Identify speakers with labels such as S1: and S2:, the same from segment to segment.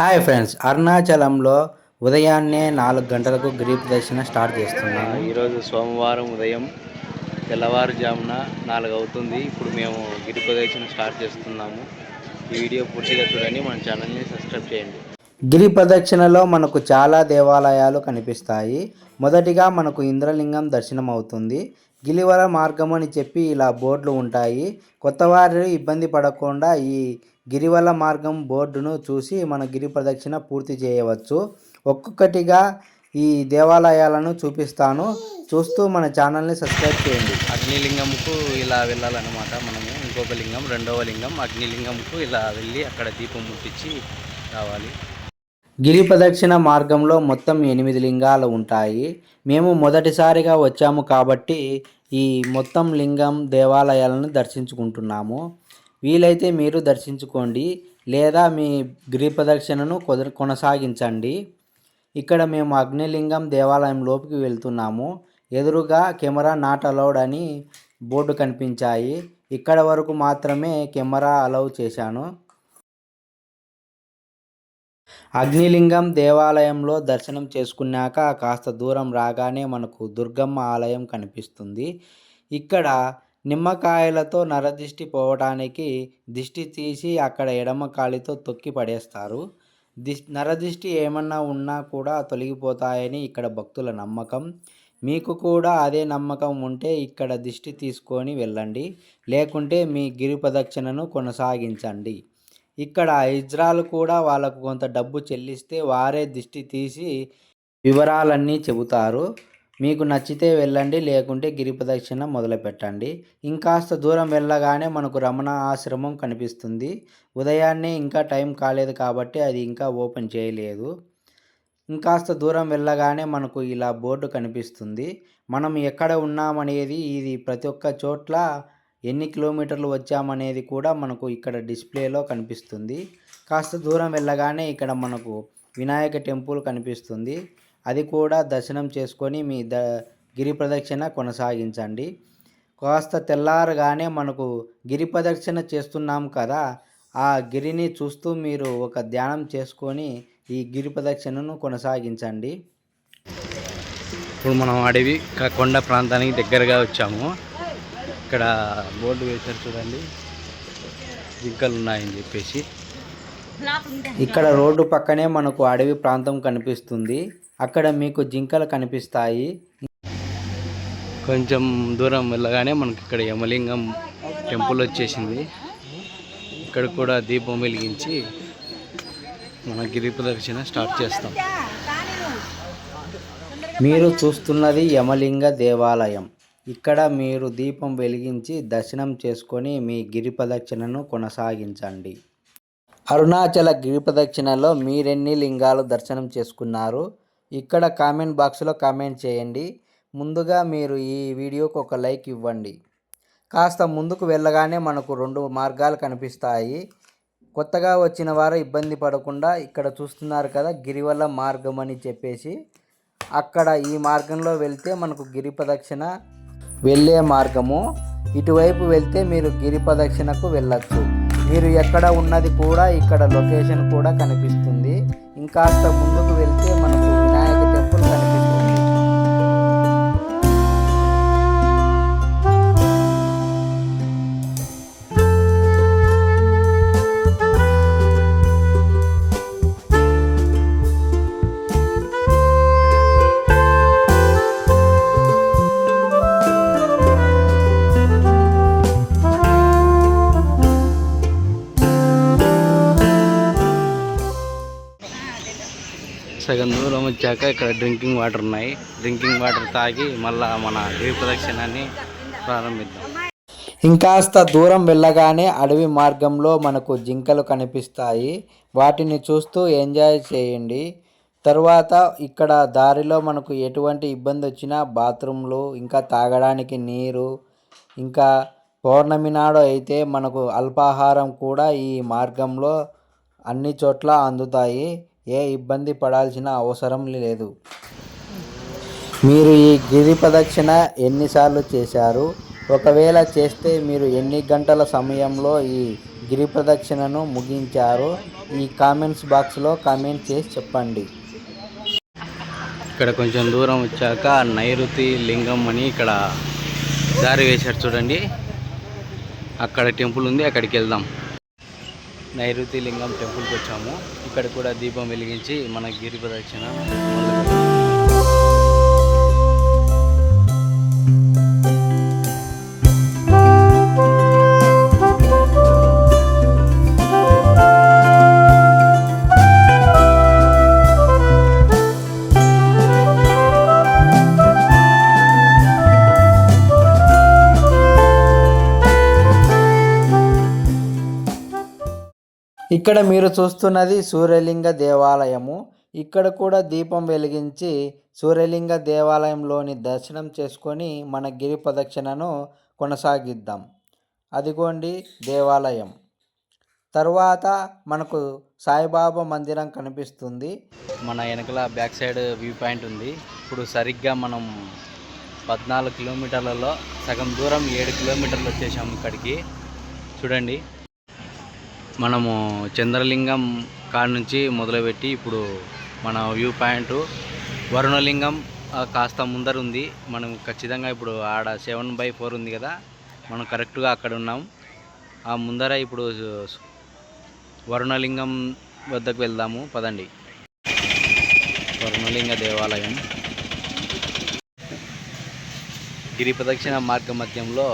S1: Hi friends అరుణాచలంలో ఉదయాన్నే నాలుగు గంటలకు గిరి ప్రదక్షిణ స్టార్ట్ చేస్తున్నాము.
S2: ఈరోజు సోమవారం ఉదయం తెల్లవారుజామున నాలుగు అవుతుంది. ఇప్పుడు మేము గిరి ప్రదక్షిణ స్టార్ట్ చేస్తున్నాము. ఈ వీడియో పూర్తిగా చూడండి మన ఛానల్ని సబ్స్క్రైబ్ చేయండి.
S1: గిరి ప్రదక్షిణలో మనకు చాలా దేవాలయాలు కనిపిస్తాయి. మొదటిగా మనకు ఇంద్రలింగం దర్శనం అవుతుంది గిలివర మార్గం అని చెప్పి ఇలా బోర్డులు ఉంటాయి. కొత్తవారు ఇబ్బంది పడకుండా ఈ గిరివల మార్గం బోర్డును చూసి మన గిరి ప్రదక్షిణ పూర్తి చేయవచ్చు. ఒక్కొక్కటిగా ఈ దేవాలయాలను చూపిస్తాను. చూస్తూ మన ఛానల్ని సబ్స్క్రైబ్ చేయండి.
S2: అగ్నిలింగంకు ఇలా వెళ్ళాలన్నమాట మనము. ఇంకొక లింగం రెండవ లింగం. అగ్నిలింగంకు ఇలా వెళ్ళి అక్కడ దీపం ముట్టించి రావాలి.
S1: గిరి ప్రదక్షిణ మార్గంలో మొత్తం ఎనిమిది లింగాలు ఉంటాయి. మేము మొదటిసారిగా వచ్చాము కాబట్టి ఈ మొత్తం లింగం దేవాలయాలను దర్శించుకుంటున్నాము. వీలైతే మీరు దర్శించుకోండి లేదా మీ గిరి ప్రదక్షిణను కొద కొనసాగించండి. ఇక్కడ మేము అగ్నిలింగం దేవాలయం లోపలికి వెళ్తున్నాము. ఎదురుగా కెమెరా నాట్ అలౌడ్ అని బోర్డు కనిపించాయి. ఇక్కడ వరకు మాత్రమే కెమెరా అలౌ చేశాను. అగ్నిలింగం దేవాలయంలో దర్శనం చేసుకున్నాక కాస్త దూరం రాగానే మనకు దుర్గమ్మ ఆలయం కనిపిస్తుంది. ఇక్కడ నిమ్మకాయలతో నరదిష్టి పోవటానికి దిష్టి తీసి అక్కడ ఎడమ కాలితో తొక్కి పడేస్తారు. దిష్ నరదిష్టి ఏమన్నా ఉన్నా కూడా తొలగిపోతాయని ఇక్కడ భక్తుల నమ్మకం. మీకు కూడా అదే నమ్మకం ఉంటే ఇక్కడ దిష్టి తీసుకొని వెళ్ళండి. లేకుంటే మీ గిరి ప్రదక్షిణను కొనసాగించండి. ఇక్కడ ఇజ్రాలు కూడా వాళ్ళకు కొంత డబ్బు చెల్లిస్తే వారే దిష్టి తీసి వివరాలన్నీ చెబుతారు. మీకు నచ్చితే వెళ్ళండి లేకుంటే గిరి ప్రదక్షిణ మొదలు పెట్టండి ఇంకాస్త దూరం వెళ్ళగానే మనకు రమణ ఆశ్రమం కనిపిస్తుంది. ఉదయాన్నే ఇంకా టైం కాలేదు కాబట్టి అది ఇంకా ఓపెన్ చేయలేదు. ఇంకాస్త దూరం వెళ్ళగానే మనకు ఇలా బోర్డు కనిపిస్తుంది. మనం ఎక్కడ ఉన్నామనేది ఇది ప్రతి ఒక్క చోట్ల ఎన్ని కిలోమీటర్లు వచ్చామనేది కూడా మనకు ఇక్కడ డిస్ప్లేలో కనిపిస్తుంది. కాస్త దూరం వెళ్ళగానే ఇక్కడ మనకు వినాయక టెంపుల్ కనిపిస్తుంది. అది కూడా దర్శనం చేసుకొని మీ ద గిరి ప్రదక్షిణ కొనసాగించండి. కాస్త తెల్లారగానే మనకు గిరి ప్రదక్షిణ చేస్తున్నాం కదా ఆ గిరిని చూస్తూ మీరు ఒక ధ్యానం చేసుకొని ఈ గిరి ప్రదక్షిణను కొనసాగించండి.
S2: ఇప్పుడు మనం అడవి కొండ ప్రాంతానికి దగ్గరగా వచ్చాము. ఇక్కడ బోర్డు వేశారు చూడండి. జింకలు ఉన్నాయని చెప్పేసి.
S1: ఇక్కడ రోడ్డు పక్కనే మనకు అడవి ప్రాంతం కనిపిస్తుంది. అక్కడ మీకు జింకలు కనిపిస్తాయి.
S2: కొంచెం దూరం వెళ్ళగానే మనకి ఇక్కడ యమలింగం టెంపుల్ వచ్చేసింది. ఇక్కడ కూడా దీపం వెలిగించి మన గిరి ప్రదక్షిణ స్టార్ట్ చేస్తాం.
S1: మీరు చూస్తున్నది యమలింగ దేవాలయం. ఇక్కడ మీరు దీపం వెలిగించి దర్శనం చేసుకొని మీ గిరి ప్రదక్షిణను కొనసాగించండి. అరుణాచల గిరి ప్రదక్షిణలో మీరెన్ని లింగాలు దర్శనం చేసుకున్నారు? ఇక్కడ కామెంట్ బాక్స్లో కామెంట్ చేయండి. ముందుగా మీరు ఈ వీడియోకు ఒక లైక్ ఇవ్వండి. కాస్త ముందుకు వెళ్ళగానే మనకు రెండు మార్గాలు కనిపిస్తాయి. కొత్తగా వచ్చిన వారు ఇబ్బంది పడకుండా ఇక్కడ చూస్తున్నారు కదా గిరివల్ల మార్గం అని చెప్పేసి. అక్కడ ఈ మార్గంలో వెళ్తే మనకు గిరి ప్రదక్షిణ వెళ్ళే మార్గము. ఇటువైపు వెళ్తే మీరు గిరి ప్రదక్షిణకు వెళ్ళచ్చు. మీరు ఎక్కడ ఉన్నది కూడా ఇక్కడ లొకేషన్ కూడా కనిపిస్తుంది. ఇంకాస్త ముందుకు వెళ్తే
S2: సగం దూరం వచ్చాక ఇక్కడ డ్రింకింగ్ వాటర్ ఉన్నాయి. డ్రింకింగ్ వాటర్ తాగి మళ్ళా మన గిరి ప్రదక్షిణాన్ని ప్రారంభిద్దాం.
S1: ఇంకాస్త దూరం వెళ్ళగానే అడవి మార్గంలో మనకు జింకలు కనిపిస్తాయి. వాటిని చూస్తూ ఎంజాయ్ చేయండి. తరువాత ఇక్కడ దారిలో మనకు ఎటువంటి ఇబ్బంది వచ్చినా బాత్రూమ్లు ఇంకా తాగడానికి నీరు ఇంకా పౌర్ణమి నాడు అయితే మనకు అల్పాహారం కూడా ఈ మార్గంలో అన్ని చోట్ల అందుతాయి. ఏ ఇబ్బంది పడాల్సిన అవసరం లేదు. మీరు ఈ గిరి ప్రదక్షిణ ఎన్నిసార్లు చేశారు? ఒకవేళ చేస్తే మీరు ఎన్ని గంటల సమయంలో ఈ గిరి ప్రదక్షిణను ముగించారో ఈ కామెంట్స్ బాక్స్లో కామెంట్ చేసి చెప్పండి.
S2: ఇక్కడ కొంచెం దూరం వచ్చాక నైరుతి లింగం అని ఇక్కడ దారి వేశారు చూడండి. అక్కడ టెంపుల్ ఉంది అక్కడికి వెళ్దాం. నైరుతి లింగం టెంపుల్కి వచ్చాము. ఇక్కడ కూడా దీపం వెలిగించి మన గిరి ప్రదక్షిణ
S1: ఇక్కడ మీరు చూస్తున్నది సూర్యలింగ దేవాలయము. ఇక్కడ కూడా దీపం వెలిగించి సూర్యలింగ దేవాలయంలోని దర్శనం చేసుకొని మన గిరి ప్రదక్షిణను కొనసాగిద్దాం. అదిగోండి దేవాలయం. తర్వాత మనకు సాయిబాబా మందిరం కనిపిస్తుంది.
S2: మన వెనకల బ్యాక్ సైడ్ వ్యూ పాయింట్ ఉంది. ఇప్పుడు సరిగ్గా మనం పద్నాలుగు కిలోమీటర్లలో సగం దూరం ఏడు కిలోమీటర్లు వచ్చేసాము ఇక్కడికి. చూడండి. మనము చంద్రలింగం కాడ నుంచి మొదలుపెట్టి ఇప్పుడు మన వ్యూ పాయింట్ వరుణలింగం కాస్త ముందర ఉంది మనం ఖచ్చితంగా ఇప్పుడు ఆడ సెవెన్ బై ఫోర్ ఉంది కదా మనం కరెక్ట్గా అక్కడ ఉన్నాం. ఆ ముందర ఇప్పుడు వరుణలింగం వద్దకు వెళ్దాము. పదండి. వరుణలింగ దేవాలయం. గిరి ప్రదక్షిణ మార్గ మధ్యంలో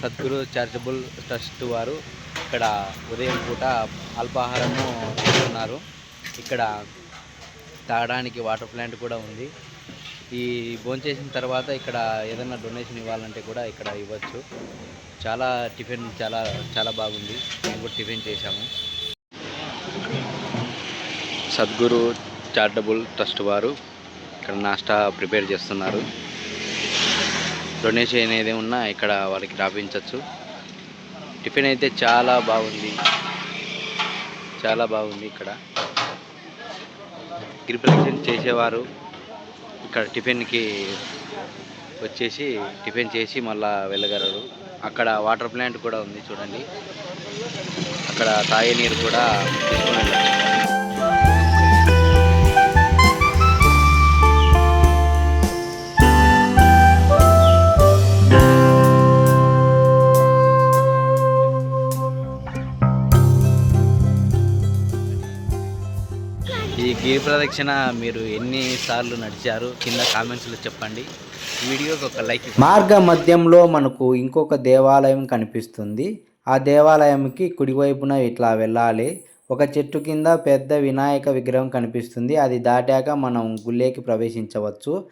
S2: సద్గురు చారిటబుల్ ట్రస్ట్ వారు ఇక్కడ ఉదయం పూట అల్పాహారము ఇస్తున్నారు ఇక్కడ తాగడానికి వాటర్ ప్లాంట్ కూడా ఉంది. ఈ భోంచేసిన తర్వాత ఇక్కడ ఏదైనా డొనేషన్ ఇవ్వాలంటే కూడా ఇక్కడ ఇవ్వచ్చు. చాలా టిఫిన్ చాలా చాలా బాగుంది. మేము కూడా టిఫిన్ చేశాము. సద్గురు చారిటబుల్ ట్రస్ట్ వారు ఇక్కడ నాస్టా ప్రిపేర్ చేస్తున్నారు. డొనేషన్ ఏది ఉన్నా ఇక్కడ వాళ్ళకి రాపించవచ్చు. టిఫిన్ అయితే చాలా బాగుంది. చాలా బాగుంది ఇక్కడ. ప్రిపరేషన్ చేసేవారు. ఇక్కడ టిఫిన్కి వచ్చేసి టిఫిన్ చేసి మళ్ళా వెళ్ళగలరు. అక్కడ వాటర్ ప్లాంట్ కూడా ఉంది చూడండి. అక్కడ తాగే నీరు కూడా తీసుకుని ఈ గిరి ప్రదక్షిణ మీరు ఎన్నిసార్లు నడిచారు? కింద కామెంట్స్లో చెప్పండి. వీడియోకి ఒక లైక్
S1: మార్గ మధ్యంలో మనకు ఇంకొక దేవాలయం కనిపిస్తుంది. ఆ దేవాలయంకి కుడివైపున ఇట్లా వెళ్ళాలి. ఒక చెట్టు కింద పెద్ద వినాయక విగ్రహం కనిపిస్తుంది. అది దాటాక మనం గుళ్ళేకి ప్రవేశించవచ్చు.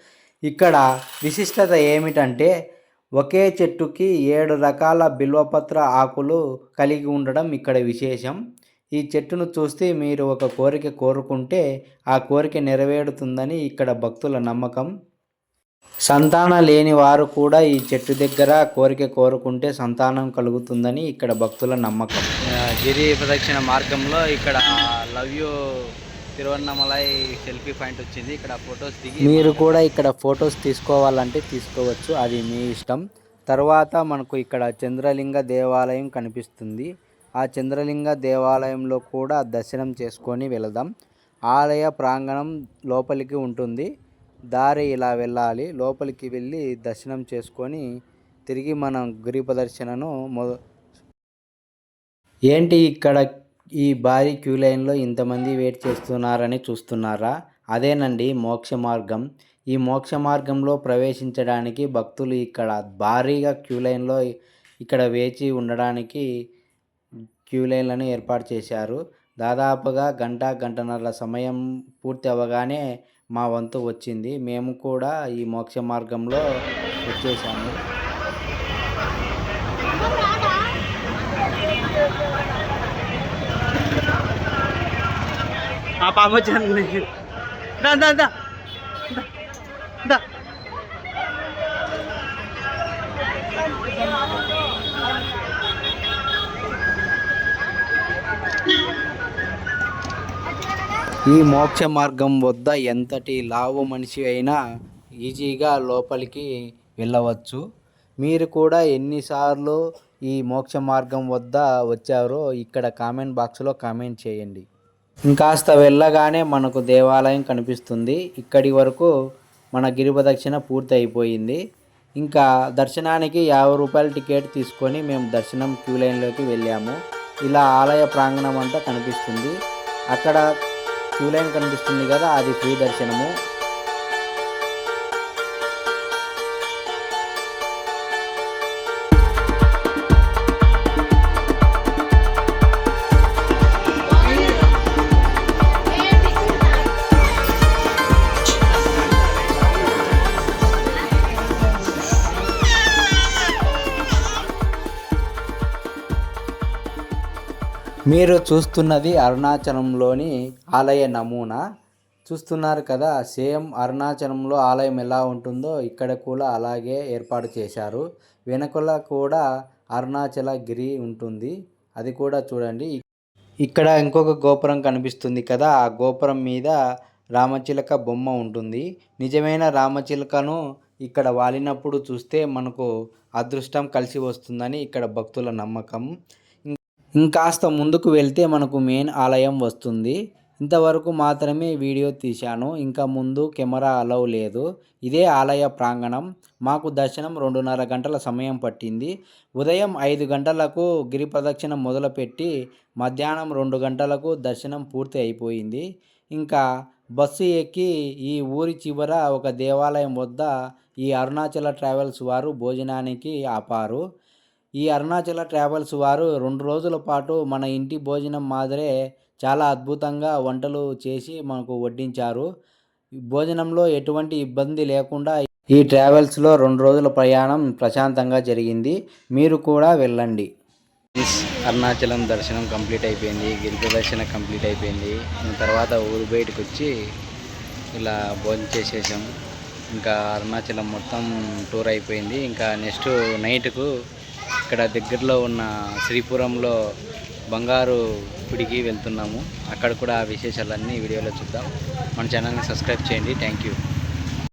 S1: ఇక్కడ విశిష్టత ఏమిటంటే ఒకే చెట్టుకి ఏడు రకాల బిల్వపత్ర ఆకులు కలిగి ఉండడం ఇక్కడ విశేషం. ఈ చెట్టును చూస్తే మీరు ఒక కోరిక కోరుకుంటే ఆ కోరిక నెరవేరుతుందని ఇక్కడ భక్తుల నమ్మకం. సంతాన లేని వారు కూడా ఈ చెట్టు దగ్గర కోరిక కోరుకుంటే సంతానం కలుగుతుందని ఇక్కడ భక్తుల నమ్మకం.
S2: గిరి ప్రదక్షిణ మార్గంలో ఇక్కడ love you Tiruvannamalai selfie point వచ్చింది. ఇక్కడ ఫొటోస్ దిగి
S1: మీరు కూడా ఇక్కడ ఫొటోస్ తీసుకోవాలంటే తీసుకోవచ్చు. అది మీ ఇష్టం. తర్వాత మనకు ఇక్కడ చంద్రలింగ దేవాలయం కనిపిస్తుంది. ఆ చంద్రలింగ దేవాలయంలో కూడా దర్శనం చేసుకొని వెళదాం. ఆలయ ప్రాంగణం లోపలికి ఉంటుంది. దారి ఇలా వెళ్ళాలి. లోపలికి వెళ్ళి దర్శనం చేసుకొని తిరిగి మనం గిరి ప్రదర్శనను మొద ఏంటి ఇక్కడ ఈ భారీ క్యూ లైన్లో ఇంతమంది వెయిట్ చేస్తున్నారని చూస్తున్నారా? అదేనండి మోక్ష మార్గం. ఈ మోక్ష మార్గంలో ప్రవేశించడానికి భక్తులు ఇక్కడ భారీగా క్యూ లైన్లో ఇక్కడ వేచి ఉండడానికి క్యూ లైన్లను ఏర్పాటు చేశారు. దాదాపుగా గంట గంటన్నర సమయం పూర్తి అవ్వగానే మా వంతు వచ్చింది. మేము కూడా ఈ మోక్ష మార్గంలో వచ్చేసాము.
S2: ఆ పాప వచ్చింది దా దా దా. దా.
S1: ఈ మోక్ష మార్గం వద్ద ఎంతటి లావు మనిషి అయినా ఈజీగా లోపలికి వెళ్ళవచ్చు. మీరు కూడా ఎన్నిసార్లు ఈ మోక్ష మార్గం వద్ద వచ్చారో ఇక్కడ కామెంట్ బాక్స్లో కామెంట్ చేయండి. ఇంకాస్త వెళ్ళగానే మనకు దేవాలయం కనిపిస్తుంది. ఇక్కడి వరకు మన గిరి ప్రదక్షిణ పూర్తి అయిపోయింది ఇంకా దర్శనానికి యాభై రూపాయల టికెట్ తీసుకొని మేము దర్శనం క్యూ లైన్లోకి వెళ్ళాము. ఇలా ఆలయ ప్రాంగణం అంతా కనిపిస్తుంది. అక్కడ క్యూ లైన్ కనిపిస్తుంది కదా అది ఫ్రీ దర్శనము మీరు చూస్తున్నది అరుణాచలంలోని ఆలయ నమూనా. చూస్తున్నారు కదా సేమ్ అరుణాచలంలో ఆలయం ఎలా ఉంటుందో ఇక్కడ కూడా అలాగే ఏర్పాటు చేశారు. వెనకల కూడా అరుణాచల గిరి ఉంటుంది. అది కూడా చూడండి. ఇక్కడ ఇంకొక గోపురం కనిపిస్తుంది కదా ఆ గోపురం మీద రామచిలక బొమ్మ ఉంటుంది. నిజమైన రామచిలకను ఇక్కడ వాలినప్పుడు చూస్తే మనకు అదృష్టం కలిసి వస్తుందని ఇక్కడ భక్తుల నమ్మకం. ఇంకాస్త ముందుకు వెళ్తే మనకు మెయిన్ ఆలయం వస్తుంది. ఇంతవరకు మాత్రమే వీడియో తీశాను. ఇంకా ముందు కెమెరా అలౌ లేదు. ఇదే ఆలయ ప్రాంగణం. మాకు దర్శనం రెండున్నర గంటల సమయం పట్టింది. ఉదయం ఐదు గంటలకు గిరి ప్రదక్షిణ మొదలుపెట్టి మధ్యాహ్నం రెండు గంటలకు దర్శనం పూర్తి అయిపోయింది. ఇంకా బస్సు ఎక్కి ఈ ఊరి చివర ఒక దేవాలయం వద్ద ఈ అరుణాచల ట్రావెల్స్ వారు భోజనానికి ఆపారు. ఈ అరుణాచల ట్రావెల్స్ వారు రెండు రోజుల పాటు మన ఇంటి భోజనం మాదిరే చాలా అద్భుతంగా వంటలు చేసి మనకు వడ్డించారు. భోజనంలో ఎటువంటి ఇబ్బంది లేకుండా ఈ ట్రావెల్స్లో రెండు రోజుల ప్రయాణం ప్రశాంతంగా జరిగింది. మీరు కూడా వెళ్ళండి.
S2: అరుణాచలం దర్శనం కంప్లీట్ అయిపోయింది. గిరి ప్రదర్శన కంప్లీట్ అయిపోయింది. తర్వాత ఊరు బయటకు వచ్చి ఇలా భోజనం చేసేసాం. ఇంకా అరుణాచలం మొత్తం టూర్ అయిపోయింది. ఇంకా నెక్స్ట్ నైట్కు ఇక్కడ దగ్గరలో ఉన్న శ్రీపురంలో బంగారు గుడికి వెళ్తున్నాము. అక్కడ కూడా ఆ విశేషాలన్నీ వీడియోలో చూద్దాం. మన ఛానల్ని సబ్స్క్రైబ్ చేయండి. Thank you.